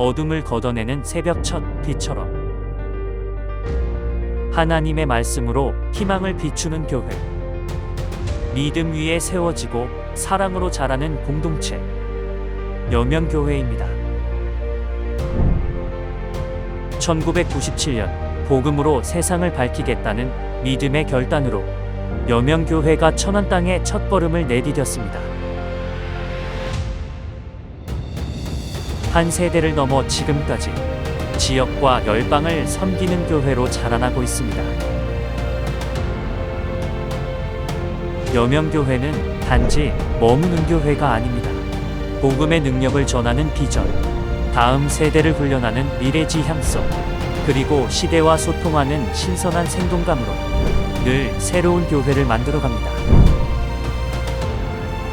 어둠을 걷어내는 새벽 첫 빛처럼 하나님의 말씀으로 희망을 비추는 교회 믿음 위에 세워지고 사랑으로 자라는 공동체 여명교회입니다. 1997년 복음으로 세상을 밝히겠다는 믿음의 결단으로 여명교회가 천안 땅에 첫 걸음을 내디뎠습니다. 한 세대를 넘어 지금까지 지역과 열방을 섬기는 교회로 자라나고 있습니다. 여명교회는 단지 머무는 교회가 아닙니다. 복음의 능력을 전하는 비전, 다음 세대를 훈련하는 미래지향성, 그리고 시대와 소통하는 신선한 생동감으로 늘 새로운 교회를 만들어갑니다.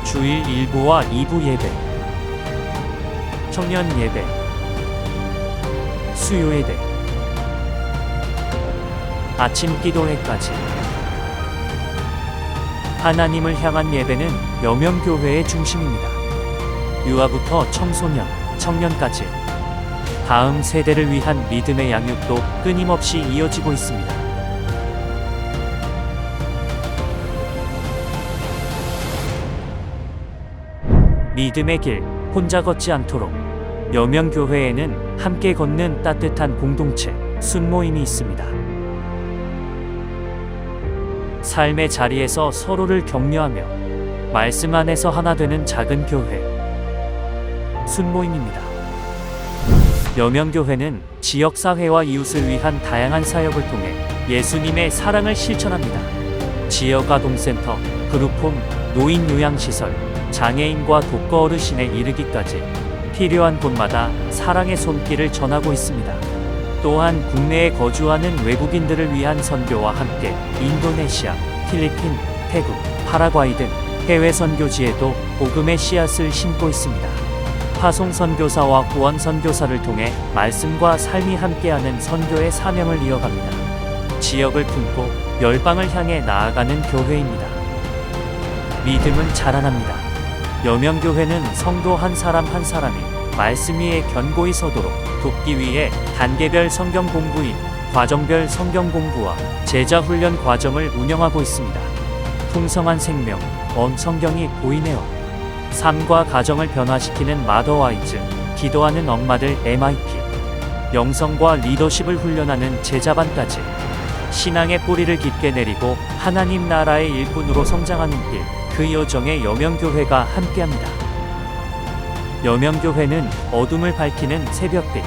주일 1부와 2부 예배, 청년 예배, 수요 예배, 아침 기도회까지 하나님을 향한 예배는 여명교회의 중심입니다. 유아부터 청소년, 청년까지 다음 세대를 위한 믿음의 양육도 끊임없이 이어지고 있습니다. 믿음의 길 혼자 걷지 않도록 여명교회에는 함께 걷는 따뜻한 공동체 순모임이 있습니다. 삶의 자리에서 서로를 격려하며 말씀 안에서 하나 되는 작은 교회 순모임입니다. 여명교회는 지역사회와 이웃을 위한 다양한 사역을 통해 예수님의 사랑을 실천합니다. 지역아동센터, 그룹홈, 노인 요양시설, 장애인과 독거 어르신에 이르기까지 필요한 곳마다 사랑의 손길을 전하고 있습니다. 또한 국내에 거주하는 외국인들을 위한 선교와 함께 인도네시아, 필리핀, 태국, 파라과이 등 해외 선교지에도 복음의 씨앗을 심고 있습니다. 파송 선교사와 후원 선교사를 통해 말씀과 삶이 함께하는 선교의 사명을 이어갑니다. 지역을 품고 열방을 향해 나아가는 교회입니다. 믿음은 자라납니다. 여명교회는 성도 한 사람 한 사람이 말씀 위에 견고히 서도록 돕기 위해 단계별 성경 공부인 과정별 성경 공부와 제자 훈련 과정을 운영하고 있습니다. 풍성한 생명, 언 성경이 보이네요. 삶과 가정을 변화시키는 마더와이즈, 기도하는 엄마들 MIP, 영성과 리더십을 훈련하는 제자반까지 신앙의 뿌리를 깊게 내리고 하나님 나라의 일꾼으로 성장하는 길, 그 여정에 여명교회가 함께합니다. 여명교회는 어둠을 밝히는 새벽빛,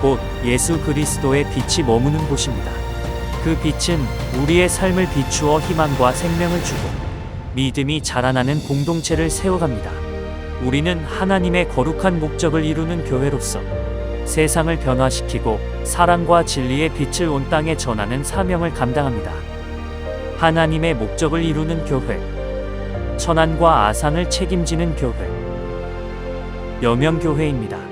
곧 예수 그리스도의 빛이 머무는 곳입니다. 그 빛은 우리의 삶을 비추어 희망과 생명을 주고 믿음이 자라나는 공동체를 세워갑니다. 우리는 하나님의 거룩한 목적을 이루는 교회로서 세상을 변화시키고 사랑과 진리의 빛을 온 땅에 전하는 사명을 감당합니다. 하나님의 목적을 이루는 교회, 천안과 아산을 책임지는 교회, 여명교회입니다.